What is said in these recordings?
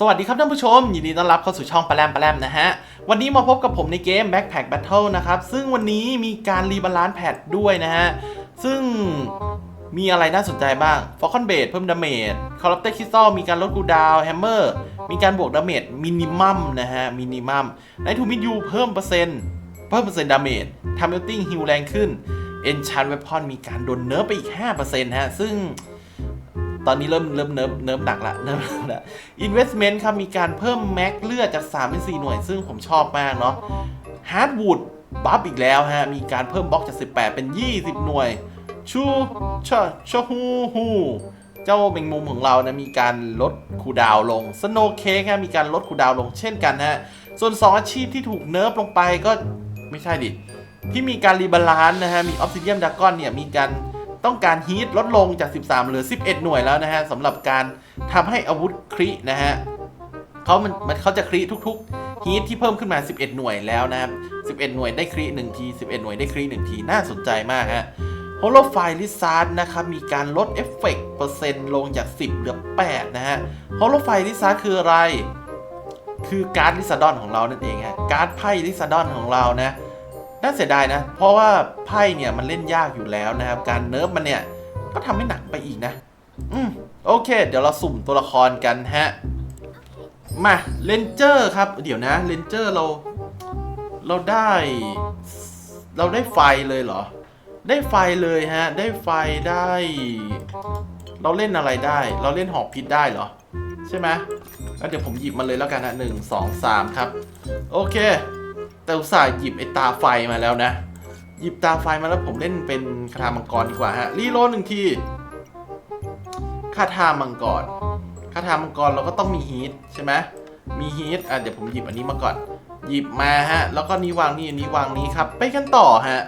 สวัสดีครับท่านผู้ชม ยินดีต้อนรับเข้าสู่ช่องปลาแรมปลาแรมนะฮะ วันนี้มาพบกับผมในเกม Backpack Battle นะครับ ซึ่งวันนี้มีการรีบาลานซ์แพทด้วยนะฮะ ซึ่งมีอะไรน่าสนใจบ้าง f a l c o n b a s e เพิ่มดาเมจ Corrupted Crystal มีการลดกูดาว Hammer มีการบวกดาเมจมินิมัมนะฮะ มินิมัมไนทูมิดยูเพิ่มเปอร์เซ็นต์เพิ่มเปอร์เซ็นต์ดาเมจทำเอลติ้งฮิลแรงขึ้น Enchant Weapon มีการโดนเนิร์ฟไปอีก 5%ฮะซึ่ง ตอนนี้เริ่มเริ่มเนิร์ฟเนิร์ฟหนักละเนิร์ฟหนักละ Investment ครับมีการเพิ่มแม็กเลือดจาก3เป็น4หน่วย ซึ่งผมชอบมากเนาะ Hardwood บัฟอีกแล้วฮะ มีการเพิ่มบล็อกจาก 18 เป็น 20 หน่วย ชูชะชะฮูฮูเจ้าเมงมุมของเรานะมีการลดคูดาวลง Snow Cake ฮะมีการลดคูดาวลงเช่นกันฮะ ส่วน 2 อาชีพที่ถูกเนิร์ฟลงไปก็ไม่ใช่ดิที่มีการรีบาลานซ์นะฮะ มีออ s ซิเดียมดากอนเนี่ย มีการ ต้องการฮีทลดลงจาก 13 เหลือ 11 หน่วยแล้วนะฮะสำหรับการทำให้อาวุธครินะฮะเขามันมันเขาจะคริทุกๆฮีทที่เพิ่มขึ้นมา 11 หน่วยแล้วนะครับ 11 หน่วยได้คริ1ที 11 หน่วยได้คริ1ทีน่าสนใจมากฮะโฮโลไฟลิซาร์ดนะครับมีการลดเอฟเฟกต์เปอร์เซ็นต์ลงจาก 10 เหลือ 8 นะฮะโฮโลไฟลิซาร์ดคืออะไร คือการ์ดลิซาดอนของเรานั่นเองฮะการ์ดไพ่ลิซาดอนของเรานะ น่าเสียดายนะ เพราะว่าไพ่เนี่ยมันเล่นยากอยู่แล้วนะครับ การเนิร์ฟมันเนี่ย ก็ทำให้หนักไปอีกนะ อืมโอเค เดี๋ยวเราสุ่มตัวละครกันฮะ มาเลนเจอร์ครับ เดี๋ยวนะเลนเจอร์เรา เราได้ เราได้ไฟเลยเหรอ ได้ไฟเลยฮะ ได้ไฟได้ เราเล่นอะไรได้ เราเล่นหอกพิษได้เหรอ ใช่ไหมแล้วเดี๋ยวผมหยิบมาเลยแล้วกันนะหนึ่งสองสามครับ โอเค แต่อุตส่าห์หยิบไอ้ตาไฟมาแล้วนะ หยิบตาไฟมาแล้วผมเล่นเป็นคาถามังกรดีกว่าฮะ รีโหลดหนึ่งทีคาถามังกรคาถามังกรเราก็ต้องมีฮีทใช่ไหมมีฮีทอะเดี๋ยวผมหยิบอันนี้มาก่อน หยิบมาฮะ แล้วก็นี้วางนี่อันนี้วางนี้ครับ ไปกันต่อฮะ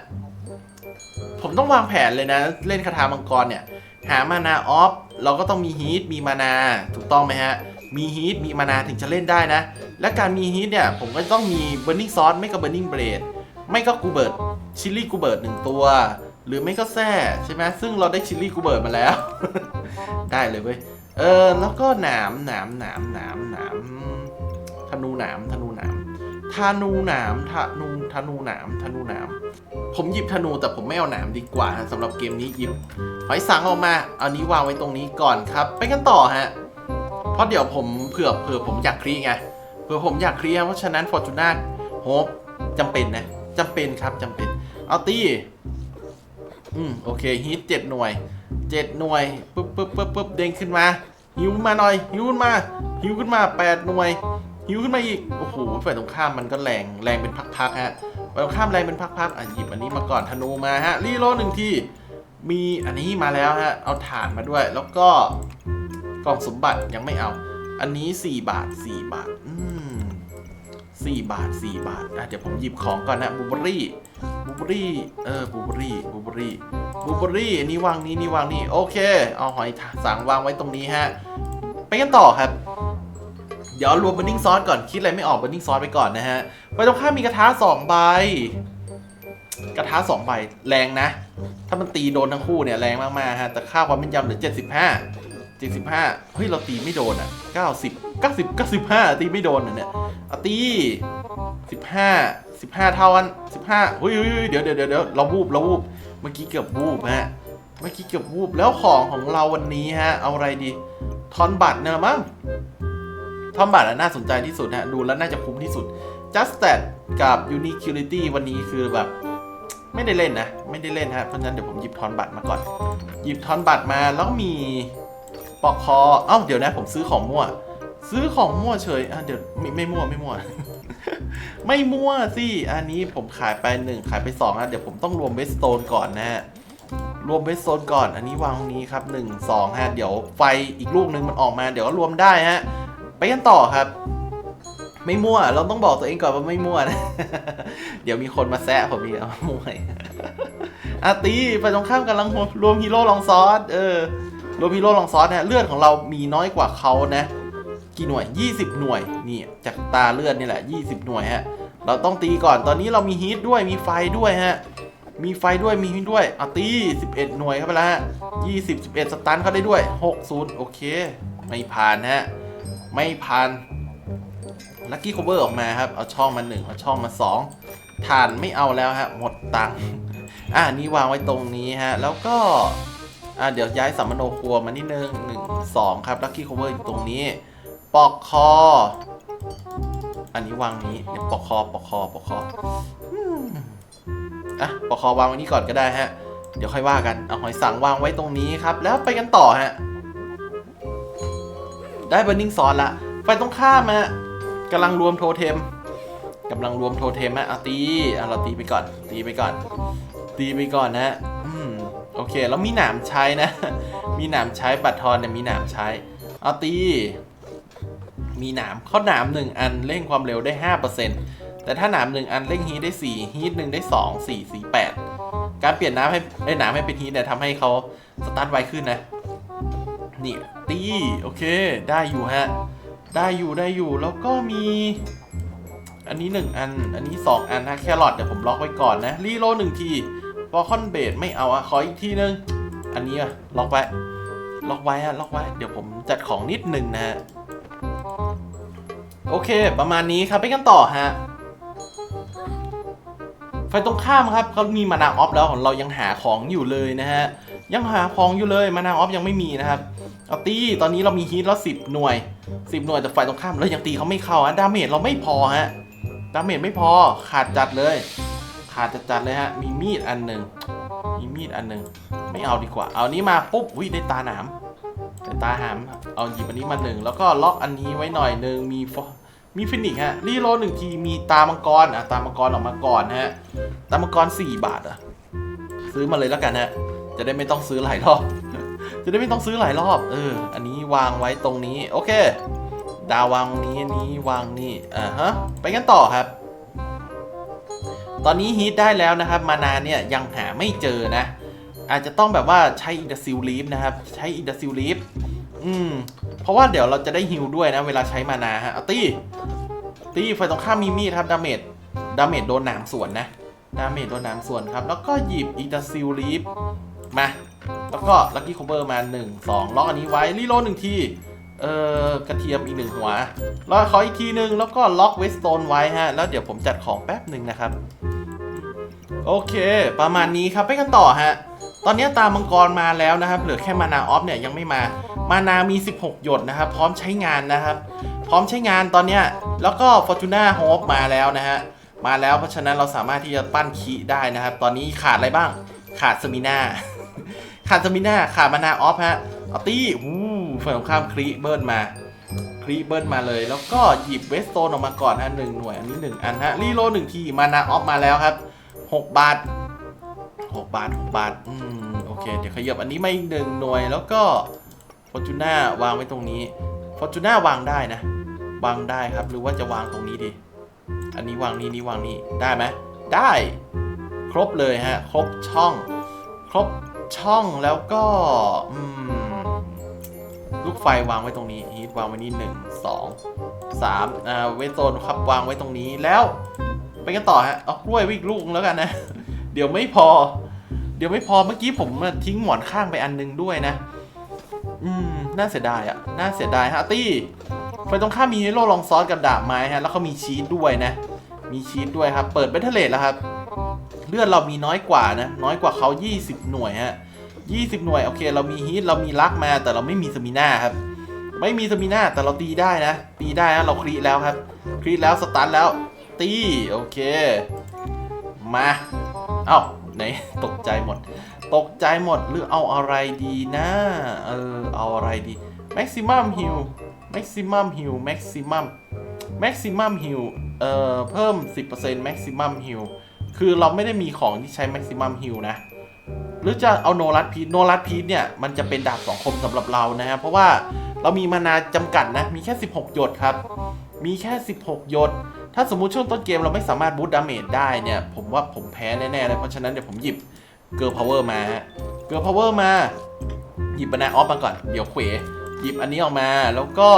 ผมต้องวางแผนเลยนะ เล่นคาถามังกรเนี่ย หามานาออฟ เราก็ต้องมีฮีทมีมานา ถูกต้องไหมฮะ มีฮีทมีมานาถึงจะเล่นได้นะ และการมีฮีทเนี่ย ผมก็ต้องมีเบ r ร์นิ่งซอสไม่ก็เบ r ร์นิ่งเบรดไม่ก็กูเบิร์ดชิลลี่กูเบิร์ดหนึ่งตัว หรือไม่ก็แซ่ใช่ไหมซึ่งเราได้ชิลลี่กูเบิร์ดมาแล้ว ได้เลยเว้ยเออแล้วก็หนามหนามหนามหนามหนามธนูหนามธนูหนามธนูหนามธนูธนูหนามธนูหนามผมหยิบธนูแต่ผมไม่เอาหนามดีกว่าฮะสำหรับเกมนี้หยิบหอยสังออกมา เอานี้วางไว้ตรงนี้ก่อนครับ ไปกันต่อฮะ เพราะเดี๋ยวผมเผื่อเผื่อผมอยากคลีไงเผื่อผมอยากคลีเพราะฉะนั้นฟอร์จูน่าโฮปจำเป็นนะจำเป็นครับจำเป็นเอาตีอืมโอเคฮีทเจ็ดหน่วยเจ็ดหน่วยปุ๊บปุ๊บปุ๊บปุ๊บเด้งขึ้นมาหิวมาหน่อยหิวขึ้นมาหิวขึ้นมาแปดหน่วยหิวขึ้นมาอีกโอ้โหฝ่ายตรงข้ามมันก็แรงแรงเป็นพักๆฮะฝ่ายตรงข้ามแรงเป็นพักๆอะหยิบอันนี้มาก่อนธนูมาฮะรีโหลหนึ่งทีมีอันนี้มาแล้วฮะเอาฐานมาด้วยแล้วก็ กล่องสมบัติยังไม่เอา อันนี้ 4 บาท 4 บาท อืม4บาท 4 บาทอะเดี๋ยวผมหยิบของก่อนนะบูเบอรี่บูเบอรี่ เออบูเบอรี่บูเบอรี่บูเบอรี่นนี้วางนี้นี่วางนี่โอเค เอาหอยสังวางไว้ตรงนี้ฮะ ไปกันต่อครับ เดี๋ยวรวมบันนิ่งซอสก่อน คิดอะไรไม่ออกบันนิ่งซอสไปก่อนนะฮะไปตรงข้ามมีกระทะสองใบ กระทะสองใบแรงนะ ถ้ามันตีโดนทั้งคู่เนี่ยแรงมากๆฮะ แต่ค่าความเป็นยำเหลือ 75 75เฮ้ย เราตีไม่โดนอะ90 90 95ตีไม่โดนอะเนี่ยเอาตี15 15เท่ากัน15เฮ้ยเฮ้ยเฮ้ยเดี๋ยวเดี๋ยวเดี๋ยวเดี๋ยวเราวูบเราวูบเมื่อกี้เกือบวูบฮะเมื่อกี้เกือบวูบแล้วของของเราวันนี้ฮะ เอาอะไรดีทอนบัตรเนี่ยมั้งทอนบัตรอะน่าสนใจที่สุดฮะ ดูแล้วน่าจะคุ้มที่สุด just that กับ unicurity วันนี้คือแบบไม่ได้เล่นนะ ไม่ได้เล่นฮะเพราะฉะนั้นเดี๋ยวผมหยิบทอนบัตรมาก่อน หยิบทอนบัตรมาแล้วมี ปอกคอ เอ้า เดี๋ยวนะ ผมซื้อของมั่ว ซื้อของมั่วเฉย อะ เดี๋ยวไม่ไม่มั่วไม่มั่ว ไม่มั่วสิ อันนี้ผมขายไปหนึ่งขายไปสองอะ เดี๋ยวผมต้องรวมเวสโตนก่อนนะฮะ รวมเวสโตนก่อน อันนี้วางตรงนี้ครับหนึ่งสองฮะ เดี๋ยวไฟอีกลูกหนึ่งมันออกมา เดี๋ยวก็รวมได้ฮะ ไปกันต่อครับไม่มั่ว เราต้องบอกตัวเองก่อนว่าไม่มั่วนะ เดี๋ยวมีคนมาแซะผมอีกเอามั่วอีกอาตีไปตรงข้ามกันลังรวมฮีโร่ลองซอสเออ รวมฮีโรลองซอสเนี่ยเลือดของเรามีน้อยกว่าเขานะ กี่หน่วย 20 หน่วยนี่จากตาเลือดนี่แหละ 20 หน่วยฮะเราต้องตีก่อนตอนนี้เรามีฮีทด้วยมีไฟด้วยฮะมีไฟด้วยมีฮีทด้วยเอาตี 11 หน่วยเข้าไปแล้วฮะ20 11 สตันเขาได้ด้วย 60 โอเค ไม่ผ่านฮะไม่ผ่านลัคกี้ c o เ e อร์ออกมาครับ เอาช่องมาหนึ่งเอาช่องมาสองฐานไม่เอาแล้วฮะ หมดตังค์อ่านี่วางไว้ตรงนี้ฮะ แล้วก็ อ่าเดี๋ยวย้ายสัมมโนครัวมานิดนึงหนึ่งสองครับลัคกี้ c o เ e อร์อยู่ตรงนี้ ปอกคอ อันนี้วางนี้เดี๋ยวปอกคอปอกคอปอกคออะปอกคอวางไว้นี้ก่อนก็ได้ฮะ เดี๋ยวค่อยว่ากันเอาหอยสังวางไว้ตรงนี้ครับ แล้วไปกันต่อฮะ ได้เบ r ร์ i ิ g งซอนละไฟตรงข้ามฮะกำลังรวมโทเทมกำลังรวมโทเทมฮะเอาตีเอาเราตีไปก่อน ตีไปก่อน ตีไปก่อนนะอืม เค แล้วมีหนามใช้นะ มีหนามใช้บัตรทอนเนี่ยมีหนามใช้ เอาตี มีหนามข้อหนามหนึ่งอันเร่งความเร็วได้ 5%แต่ถ้าหนามหนึ่งอันเร่งฮีทได้ 4 ฮีทหนึ่งได้ 2 4 4 8 การเปลี่ยนน้ำให้ได้หนามให้เป็นฮีทเนี่ยทำให้เขาสตาร์ทไวขึ้นนะ นี่ตีโอเค ได้อยู่ฮะ ได้อยู่ได้อยู่แล้วก็มีอันนี้ 1 อัน อันนี้ 2 อันนะแครอทเดี๋ยวผมล็อกไว้ก่อนนะ รีโหลหนึ่งที ฟอคอนเบดไม่เอาอะขออีกทีนึง อันนี้อะล็อกไว้ ล็อกไว้อะล็อกไว้ เดี๋ยวผมจัดของนิดนึงนะฮะ โอเค ประมาณนี้ครับไปกันต่อฮะไฟตรงข้ามครับเขามีมานาออฟแล้วของเรายังหาของอยู่เลยนะฮะ ยังหาของอยู่เลยมานาออฟยังไม่มีนะครับเอาตีตอนนี้เรามีฮีทแล้วสิบหน่วยสิบหน่วยแต่ไฟตรงข้ามเรายังตีเขาไม่เข้าฮะดาเมจเราไม่พอฮะดาเมจไม่พอขาดจัดเลย ขาดจัดเลยฮะ มีมีดอันหนึ่งมีมีดอันหนึ่งไม่เอาดีกว่า เอานี้มาปุ๊บอุ้ยได้ตาหนามได้ตาหาม เอาหยิบอันนี้มาหนึ่งแล้วก็ล็อกอันนี้ไว้หน่อยหนึ่งมีฟมีฟินิกฮะรีโหลดหนึ่งทีมีตามังกรอะตามังกรออกมาก่อนฮะ ตามังกรสี่บาทอะ ซื้อมาเลยแล้วกันฮะ จะได้ไม่ต้องซื้อหลายรอบ จะได้ไม่ต้องซื้อหลายรอบ เออ อันนี้วางไว้ตรงนี้ โอเค ดาววางนี้อันนี้วางนี่อ่าฮะ ไปกันต่อครับ ตอนนี้ฮีทได้แล้วนะครับ มานาเนี่ยยังหาไม่เจอนะ อาจจะต้องแบบว่าใช้อินเดซิลลีฟนะครับ ใช้อินเดซิลลีฟอืม เพราะว่าเดี๋ยวเราจะได้ฮิลด้วยนะ เวลาใช้มานาฮะเอาตีตีไฟตรงข้ามมีมีดครับ ดาเมจ ดาเมจโดนหนามส่วนนะ ดาเมจโดนหนามส่วนครับ แล้วก็หยิบอินเดซิลลีฟมา แล้วก็ลั c กี้คอเ e อร์มา 1 2 ล็อกอันนี้ไว้รีโลหนึ่งที เอ่อกระเทียมอีกหนึ่งหัวแล้วขออีกทีหนึ่งแล้วก็ล็อกเวสโตนไว้ฮะ แล้วเดี๋ยวผมจัดของแป๊บหนึ่งนะครับ โอเค ประมาณนี้ครับไปกันต่อฮะ ตอนนี้ตามมังกรมาแล้วนะครับ เหลือแค่มานาออฟเนี่ยยังไม่มา มานามี 16 หยดนะครับ พร้อมใช้งานนะครับ พร้อมใช้งานตอนเนี้ยแล้วก็ Fortuna Hope มาแล้วนะฮะ มาแล้วเพราะฉะนั้นเราสามารถที่จะปั้นคีได้นะครับ ตอนนี้ขาดอะไรบ้าง ขาดสมิน่าขาดสมิน่าขาดมานาออฟฮะ เอาตี้หูฝ่ายตรงข้ามครีเบิร์นมาครีเบิร์นมาเลย แล้วก็หยิบเวสโตนออกมาก่อนฮะหนึ่งหน่วยอันนี้หนึ่งอันฮะรีโหลดหนึ่งทีมานาออฟมาแล้วครับหกบาทหกบาทหกบาทอืมโอเค เดี๋ยวขยับอันนี้มาอีกหนึ่งหน่วยแล้วก็ฟอร์จูน่าวางไว้ตรงนี้ฟอร์จูน่าวางได้นะ วางได้ครับหรือว่าจะวางตรงนี้ดีอันนี้วางนี่นี่วางนี่ได้ไหมได้ครบเลยฮะ ครบช่อง ครบช่องแล้วก็ อืม ลูกไฟวางไว้ตรงนี้ฮีทวางไว้นี่หนึ่งสองสามอ่าเวทโซนครับวางไว้ตรงนี้แล้วไปกันต่อฮะเอากล้วยว้อีกลูกแล้วกันนะ เดี๋ยวไม่พอ เดี๋ยวไม่พอเมื่อกี้ผมทิ้งหมอนข้างไปอันนึงด้วยนะ อืม น่าเสียดายอะน่าเสียดายฮะตี้ไฟตรงข้ามมีฮีโร่ลองซอสกับดาบไม้ฮะ แล้วเขามีชีสด้วยนะ มีชีสด้วยครับ เปิดเบทเทเลตแล้วครับ เลือดเรามีน้อยกว่านะ น้อยกว่าเขา20 หน่วยฮะ 20 หน่วย โอเค เรามีฮีทเรามีลักมาแต่เราไม่มีสมิน่าครับ ไม่มีสมิน่าแต่เราตีได้นะ ตีได้นะเราครีดแล้วครับ ครีดแล้วสตาร์ทแล้วตี โอเค มาเอ้าไหนตกใจหมด ตกใจหมดหรือเอาอะไรดีนะ เออ เอาอะไรดี maximum heal maximum heal maximum maximum heal เอ่อ เพิ่ม 10% maximum heal คือเราไม่ได้มีของที่ใช้ maximum heal นะ หรือจะเอาโนรัสพีทโนรัสพีทเนี่ยมันจะเป็นดาบสองคมสำหรับเรานะฮะเพราะว่าเรามีมานาจำกัดนะ มีแค่ 16 หยดครับ มีแค่ 16 หยด ถ้าสมมุติช่วงต้นเกมเราไม่สามารถบูตดาเมจได้เนี่ย ผมว่าผมแพ้แน่ๆเลยเพราะฉะนั้นเดี๋ยวผมหยิบเก r ร์พาวเวอร์มาเก r ร์พาวเวอร์มา หยิบมานาออฟมาก่อน เดี๋ยวเขวหยิบอันนี้ออกมาแล้วก็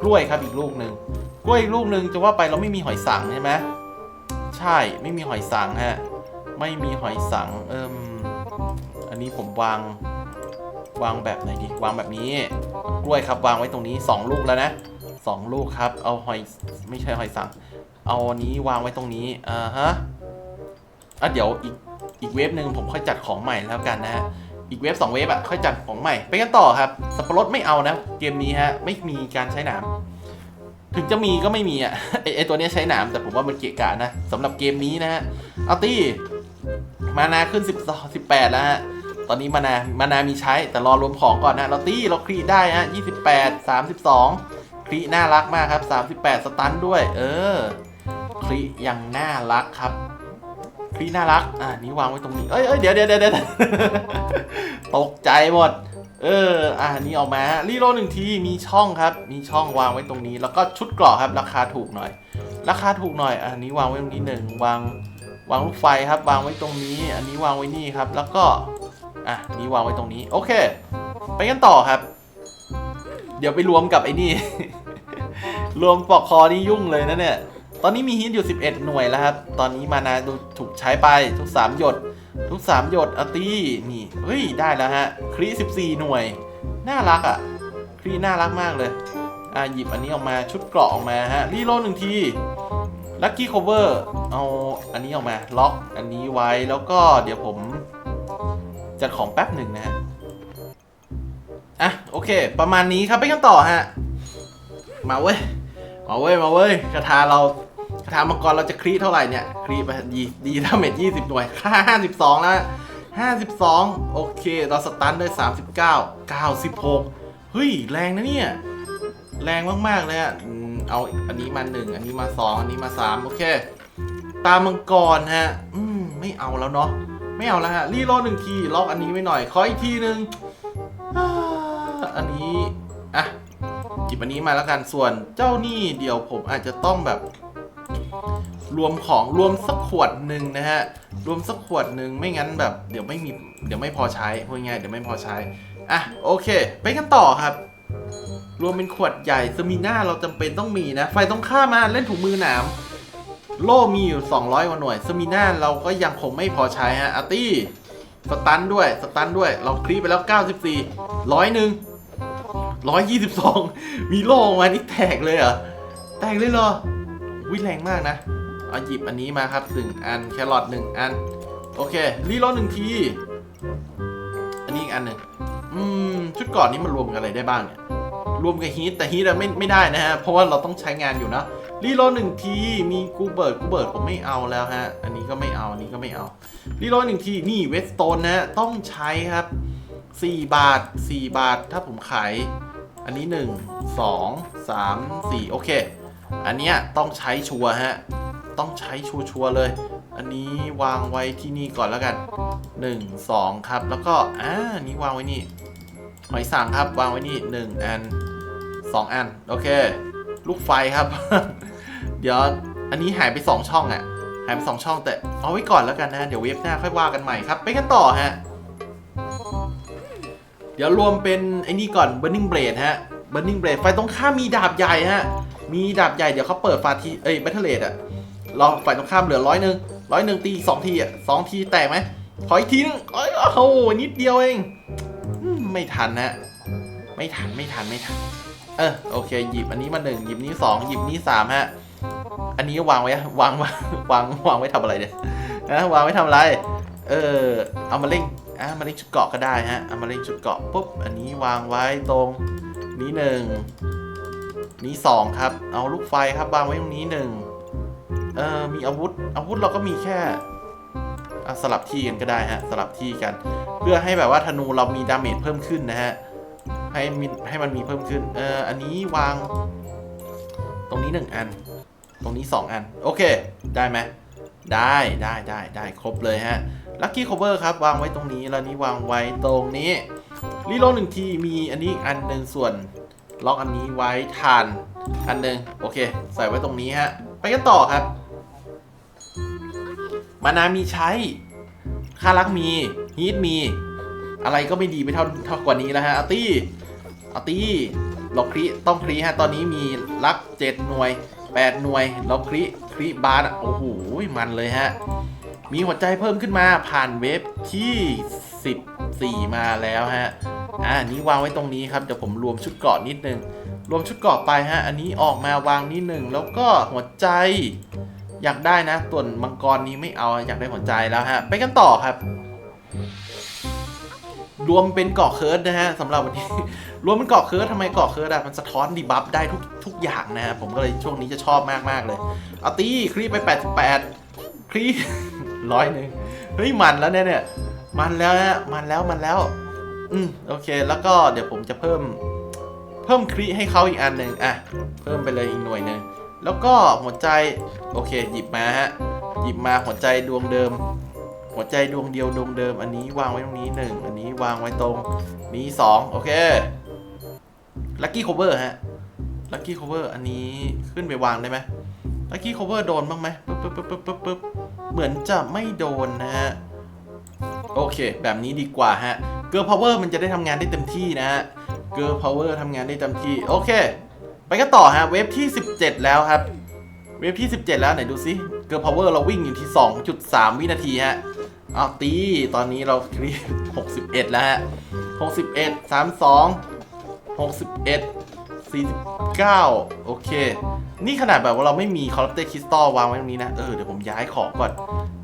กล้วยครับอีกลูกหนึ่งกล้วยอีกลูกหนึ่งจะว่าไปเราไม่มีหอยสังใช่ไหมใช่ไม่มีหอยสังฮะไม่มีหอยสังเอิม อันนี้ผมวางวางแบบไหนดีวางแบบนี้ กล้วยครับวางไว้ตรงนี้ 2 ลูกแล้วนะสองลูกครับ เอาหอยไม่ใช่หอยสัง เอาอันนี้วางไว้ตรงนี้อ่าฮะอะเดี๋ยวอีกอีกเวฟหนึ่งผมค่อยจัดของใหม่แล้วกันนะฮะอีกเวฟสองเวฟอะค่อยจัดของใหม่ไปกันต่อครับสับปะรดไม่เอานะ เกมนี้ฮะไม่มีการใช้หนามถึงจะมีก็ไม่มีอะไอไอตัวนี้ใช้หนามแต่ผมว่ามันเกะกะนะสำหรับเกมนี้นะฮะเอาตี้ มานาขึ้น10 18 แล้วฮะ ตอนนี้มานามานามีใช้ แต่รอรวมของก่อนนะ เราตี้เราครีได้ฮะ 28 32 ครีน่ารักมากครับ 38 สตันด้วย เออ ครียังน่ารักครับ ครีน่ารัก อ่านี่วางไว้ตรงนี้ เอ้ยเอ้ยเดี๋ยวเดี๋ยวเดี๋ยวตกใจหมด เออ อ่านี่ออกมาฮะรีโหลดหนึ่งที มีช่องครับ มีช่องวางไว้ตรงนี้ แล้วก็ชุดกราะครับ ราคาถูกหน่อย ราคาถูกหน่อยอันนี้วางไว้ตรงนี้หนึ่งวาง วางลูกไฟครับ วางไว้ตรงนี้ อันนี้วางไว้นี่ครับ แล้วก็อะนี่วางไว้ตรงนี้ โอเค ไปกันต่อครับ เดี๋ยวไปรวมกับไอ้นี่ รวมปลอกคอนี่ยุ่งเลยนะเนี่ย ตอนนี้มีฮิตอยู่ 11 หน่วยแล้วครับ ตอนนี้มานาดูถูกใช้ไปทุก 3 หยด ทุก 3 หยดอาร์ตี้นี่ เฮ้ย ได้แล้วฮะ ครี14 หน่วย น่ารักอะ่ะ ครีน่ารักมากเลย อะหยิบอันนี้ออกมาชุดเกราะออกมาฮะ รีโลหนึ่งที ลัคกี้ c คเวอร์เอาอันนี้ออกมาล็อกอันนี้ไว้แล้วก็เดี๋ยวผมจัดของแป๊บหนึ่งนะฮะอะโอเค ประมาณนี้ครับไปกันต่อฮะ มาเว้ย มาเว้ย มาเว้ยคาถาเราคาถามังกรเราจะครีเท่าไหร่เนี่ย ครีไปดีดีดาเมจยี่สิบหน่วยค่าห้าสิบสองแล้วห้าสิบสองโอเคเราสตันด้วยสามสิบเก้าเก้าสิบหกเฮ้ย แรงนะเนี่ย แรงมาก ๆ เลยอะ เอาอันนี้มาหนึ่งอันนี้มาสองอันนี้มาสามโอเค ตามมังกรฮะ อืมไม่เอาแล้วเนาะไม่เอาแล้วฮะรีโหลดหนึ่งทีล็อกอันนี้ไว้หน่อยขออีกทีหนึ่งอันนี้อะจิบอันนี้มาแล้วกันส่วนเจ้านี่เดี๋ยวผมอาจจะต้องแบบ รวมของรวมสักขวดหนึ่งนะฮะรวมสักขวดหนึ่งไม่งั้นแบบ เดี๋ยวไม่มีเดี๋ยวไม่พอใช้พูดง่ายเดี๋ยวไม่พอใช้อะโอเค ไปกันต่อครับ รวมเป็นขวดใหญ่สมิน่าเราจำเป็นต้องมีนะ ไฟต้องฆ่ามาเล่นถุงมือหนาม โล่มีอยู่ 200กว่าหน่วยสมิน่าเราก็ยังคงไม่พอใช้ฮะอาร์ตี้สตันด้วยสตันด้วย เราคลีปไปแล้ว 94 ร้อยหนึ่งร้อยยี่สิบสองมีโล่มานี่แตกเลยเหรอ แตกเลยเหรอวิแรงมากนะ เอาหยิบอันนี้มาครับหนึ่งอันแครอทหนึ่งอัน โอเค รีโลหนึ่งที อันนี้อีกอันหนึ่งอืม ชุดก่อนนี้มันรวมกันอะไรได้บ้างเนี่ย รวมกับฮีทแต่ฮีทไม่ไม่ได้นะฮะ เพราะว่าเราต้องใช้งานอยู่นะรีโหลหนึ่งทีมีกูเบิร์ดกูเบิร์ดผมไม่เอาแล้วฮะ อันนี้ก็ไม่เอาอันนี้ก็ไม่เอารีโหลหนึ่งทีนี่เวสโตนนะต้องใช้ครับ 4 บาท 4 บาทถ้าผมขายอันนี้ 1 2 3 4 โอเค อันเนี้ยต้องใช้ชัวฮะ ต้องใช้ชัวๆเลย อันนี้วางไว้ที่นี่ก่อนแล้วกัน 1 2 ครับแล้วก็อ่านี้วางไว้นี่ หอยสังครับ วางไว้นี่1อัน2อัน โอเค ลูกไฟครับ เดี๋ยวอันนี้หายไป2ช่องอะ่ะ หายไป2ช่องแต่เอาไว้ก่อนแล้วกันนะ เดี๋ยวเว็บหน้าค่อยว่ากันใหม่ครับ ไปกันต่อฮะ เดี๋ยวรวมเป็นไอ้นี่ก่อน Burning Blade ฮะ Burning Blade ไฟตรงข้ามมีดาบใหญ่ฮะ มีดาบใหญ่เดี๋ยวเขาเปิดฟาทีเอ้ย Battle Rate อะรอฝ่ายตรงข้ามเหลือร้อยหนึ่งร้อยหนึ่งตีสองทีอะสองทีแตกไหมขออีกทีนึงโอ้โหนิดเดียวเอง ไม่ทันฮะไม่ทันไม่ทันไม่ทัน เออโอเค หยิบอันนี้มาหนึ่งหยิบนี้สองหยิบนี้สามฮะ อันนี้วางไว้วางวางวางวางไว้ทำอะไรเนี่ยนะวางไว้ทำอะไร เออเอามาเล่งอะมาเล่งชุดเกาะก็ได้ฮะเอามาเล่งชุดเกาะปุ๊บอันนี้วางไว้ตรงนี้หนึ่งนี้สองครับ เอาลูกไฟครับวางไว้ตรงนี้หนึ่งเออมีอาวุธอาวุธเราก็มีแค่อะสลับที่กันก็ได้ฮะสลับที่กัน พื่อให้แบบว่าธนูเรามีดาเมจเพิ่มขึ้นนะฮะให้มีให้มันมีเพิ่มขึ้นเอออันนี้วาง ตรงนี้หนึ่งอัน ตรงนี้สองอัน โอเค ได้ไหมได้ได้ได้ได้ครบเลยฮะลัคกี้ o คเวอร์ครับวางไว้ตรงนี้แล้วนี้วางไว้ตรงนี้รีโลหนึ่งทีมีอันนี้อันหนึ่งส่วนล็อกอันนี้ไว้ทานอันหนึ่งโอเค ใส่ไว้ตรงนี้ฮะ ไปกันต่อครับ มานามีใช้ค่ารักมี ฮีทมีอะไรก็ไม่ดีไปเท่าเท่ากว่านี้แล้วฮะอาร์ตี้อาร์ตี้ล็อกครีต้องครีฮะตอนนี้มีรัก7หน่วย8หน่วยล็อกครีครีบาร์อะโอ้โหมันเลยฮะมีหัวใจเพิ่มขึ้นมาผ่านเว็บที่ 14 มาแล้วฮะอ่านี้วางไว้ตรงนี้ครับเดี๋ยวผมรวมชุดเกราะนิดนึงรวมชุดเกราะไปฮะ อันนี้ออกมาวางนี่หนึ่งแล้วก็หัวใจอยากได้นะส่วนมังกรนี้ไม่เอาอยากได้หัวใจแล้วฮะ ไปกันต่อครับ รวมเป็นเกาะเคิร์ดนะฮะสำหรับวันนี้ รวมเป็นเกาะเคิร์ดทำไมเกาะเคิร์ดอะมันสะท้อนดีบัฟได้ทุกทุกอย่างนะฮะผมก็เลยช่วงนี้จะชอบมากมากเลยเอาตีคลีไป 88 คลีร้อยหนึ่งเฮ้ย มันแล้วเนี่ยเนี่ยมันแล้วฮะมันแล้วมันแล้ว อืมโอเค แล้วก็เดี๋ยวผมจะเพิ่มเพิ่มคลีให้เขาอีกอันหนึ่งอะ เพิ่มไปเลยอีกหน่วยหนึ่งแล้วก็หัวใจ โอเค หยิบมาฮะ หยิบมาหัวใจดวงเดิม หัวใจดวงเดียวดวงเดิม อันนี้วางไว้ตรงนี้หนึ่งอันนี้วางไว้ตรงนี้สองโอเคลัคกี้ cover ฮะลัคกี้ cover อันนี้ขึ้นไปวางได้ไหมลัคกี้ cover โดนบ้างไหมปึ๊บปึ๊บปึ๊บปึ๊บปึ๊บปึ๊บเหมือนจะไม่โดนนะฮะ โอเค แบบนี้ดีกว่าฮะเก r ร์ power มันจะได้ทำงานได้เต็มที่นะฮะเก r ร์ power ทำงานได้เต็มที่ โอเค ไปกันต่อฮะ เวฟที่ 17 แล้วครับ เวฟที่ 17 แล้วไหนดูซิเก r ร์ power เราวิ่งอยู่ที่ 2.3 วินาทีฮะ อาตีตอนนี้เราคลี61 แล้วฮะ61 32 61 49 โอเค นี่ขนาดแบบว่าเราไม่มีคอร์รัปเตอร์คริสตัลวางไว้ตรงนี้นะ เออ เดี๋ยวผมย้ายของก่อน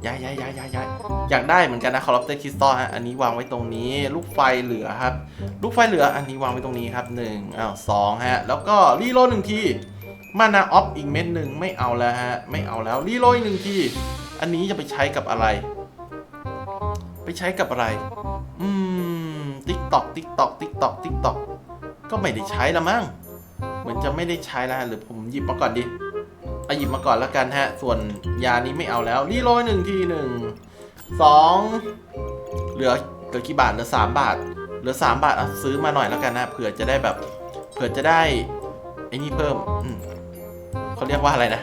ย้ายย้ายย้ายย้ายย้ายอยากได้เหมือนกันนะคอร์รัปเตอร์คริสตัลฮะ อันนี้วางไว้ตรงนี้ ลูกไฟเหลือครับ ลูกไฟเหลืออันนี้วางไว้ตรงนี้ครับหนึ่งอ้าวสองฮะ แล้วก็รีโหลดหนึ่งทีมานาออฟอีกเม็ดหนึ่งไม่เอาแล้วฮะ ไม่เอาแล้วรีโหลดอีกหนึ่งทีอันนี้จะไปใช้กับอะไร ใช้กับอะไร อืม ติ๊กตอก ติ๊กตอก ติ๊กตอก ติ๊กตอก ก็ไม่ได้ใช้ละมั้ง เหมือนจะไม่ได้ใช้แล้วหรือผมหยิบมาก่อนดิเอาหยิบมาก่อนแล้วกันฮะ ส่วนยานี้ไม่เอาแล้ว รีโหลดหนึ่งทีหนึ่ง สอง เหลือเหลือกี่บาท เหลือสามบาท เหลือสามบาทอะซื้อมาหน่อยแล้วกันนะ เผื่อจะได้แบบ เผื่อจะได้ไอ้นี่เพิ่ม อืมเขาเรียกว่าอะไรนะ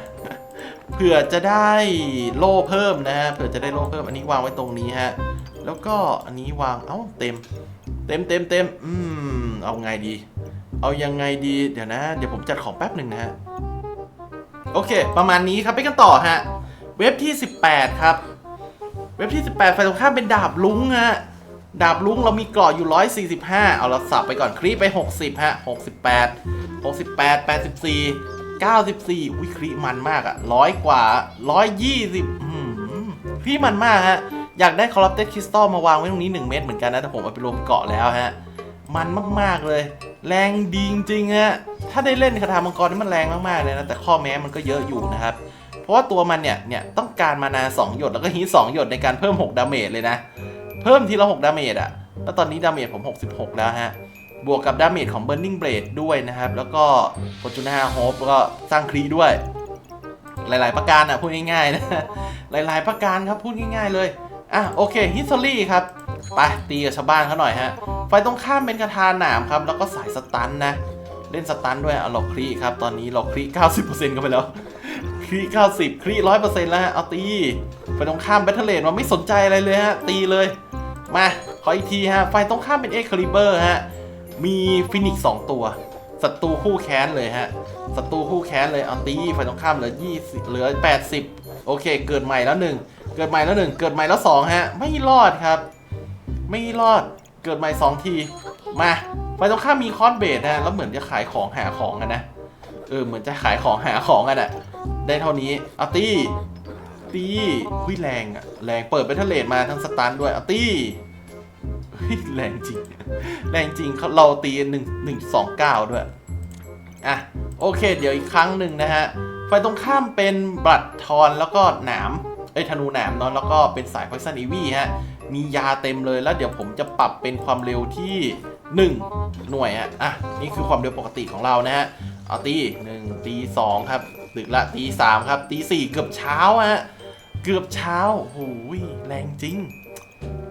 เผื่อจะได้โล่เพิ่มนะฮะ เผื่อจะได้โล่เพิ่ม อันนี้วางไว้ตรงนี้ฮะ แล้วก็อันนี้วางเอ้าเต็ม เต็มเต็มเต็มอืมเอาไงดี เอายังไงดีเดี๋ยวนะ เดี๋ยวผมจัดของแป๊บหนึ่งนะฮะโอเค ประมาณนี้ครับไปกันต่อฮะ เว็บที่ 18 ครับ เว็บที่ 18ฝ่ายตรงข้ามเป็นดาบลุงฮะดาบลุงเรามีกราะอยู่ 145 เอาเราสับไปก่อนคลิปไป 60 ฮะ 68 68 84 94 อุ้ยคลิมันมากอะร้อยกว่า 120 อืมคลิมันมากฮะ อยากได้คอร์รัปเต d คริสตัลมาวางไว้ตรงนี้ 1 เม็ดเหมือนกันนะ แต่ผมเอาไปรวมเกาะแล้วฮะ มันมากๆเลย แรงดีจริงๆฮะ ถ้าได้เล่นคาถามังกรนี่มันแรงมากๆเลยนะ แต่ข้อแม้มันก็เยอะอยู่นะครับ เพราะว่าตัวมันเนี่ย เนี่ยต้องการมานา 2 หยดแล้วก็ฮีท2หยดในการเพิ่ม 6 ดาเมจเลยนะ เพิ่มทีละ 6 ดาเมจอะแล้วตอนนี้ดาเมจผม 66 แล้วฮะ บวกกับดาเมจของ Burning Blade ด้วยนะครับ แล้วก็ Fortuna Hope แล้วก็สร้างครีด้วย หลาย ๆ ประการอะพูดง่ายๆนะ หลาย ๆ ประการครับพูดง่าย ๆ เลย อะโอเค History ครับไปตีกับชาวบ้านเขาหน่อยฮะไฟตรงข้ามเป็นกระทาหนามครับ แล้วก็สายสตันนะ เล่นสตันด้วยเอาล็อกครีครับ ตอนนี้ล็อกครี90%กันไปแล้วครี90ครี100%แล้วฮะเอาตีไฟตรงข้ามแบทเทเลนมันไม่สนใจอะไรเลยฮะตีเลย มาขออีกทีฮะไฟตรงข้ามเป็นเอ็กคาลิเบอร์ฮะมีฟินิกสองตัวศัตรูคู่แค้นเลยฮะศัตรูคู่แค้นเลยเอาตีไฟตรงข้ามเหลือ20เหลือ 80 โอเค เกิดใหม่แล้วหนึ่ง เกิดใหม่แล้วหนึ่งเกิดใหม่แล้วสองฮะ ไม่รอดครับ ไม่รอดเกิดใหม่สองที มาไฟตรงข้ามมีคอนเบสฮะแล้วเหมือนจะขายของหาของกันนะเออเหมือนจะขายของหาของกันอะได้เท่านี้เอาตี้ตีหุ้ยแรงอะแรงเปิดไปทะเลทมาทั้งสตันด้วยเอาตี้แรงจริง แรงจริงเขาเราตีหนึ่งหนึ่งสองเก้าด้วยอะโอเค เดี๋ยวอีกครั้งหนึ่งนะฮะไฟตรงข้ามเป็นบัตรทอนแล้วก็หนาม อ้ยธนูหนามเนาะแล้วก็เป็นสายพอยซันอีวีฮะ มียาเต็มเลยแล้วเดี๋ยวผมจะปรับเป็นความเร็วที่ 1 หน่วยฮะ อะ นี่คือความเร็วปกติของเรานะฮะ เอาตีหนึ่งตีสองครับดึกละตีสามครับตีสี่เกือบเช้าฮะ เกือบเช้าโอ้โหแรงจริง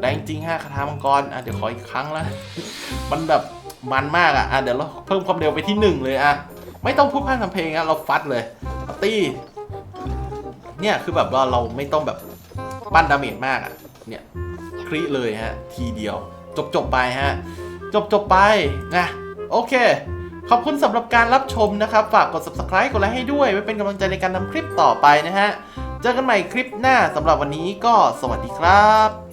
แรงจริงฮะคาถามังกร อะเดี๋ยวขออีกครั้งละมันแบบมันมากอะ อะเดี๋ยวเราเพิ่มความเร็วไปที่หนึ่งเลยอะ ไม่ต้องพูดพร่ำทำเพลงอะเราฟัดเลยเอาตี เนี่ยคือแบบว่าเราไม่ต้องแบบปั้นดาเมจมากอะ เนี่ยคริเลยฮะ ทีเดียว จบจบไปฮะ จบจบไปนะโอเค ขอบคุณสำหรับการรับชมนะครับ ฝากกด subscribe กดไลค์ให้ด้วย ไว้เป็นกำลังใจในการทำคลิปต่อไปนะฮะ เจอกันใหม่คลิปหน้าสำหรับวันนี้ก็สวัสดีครับ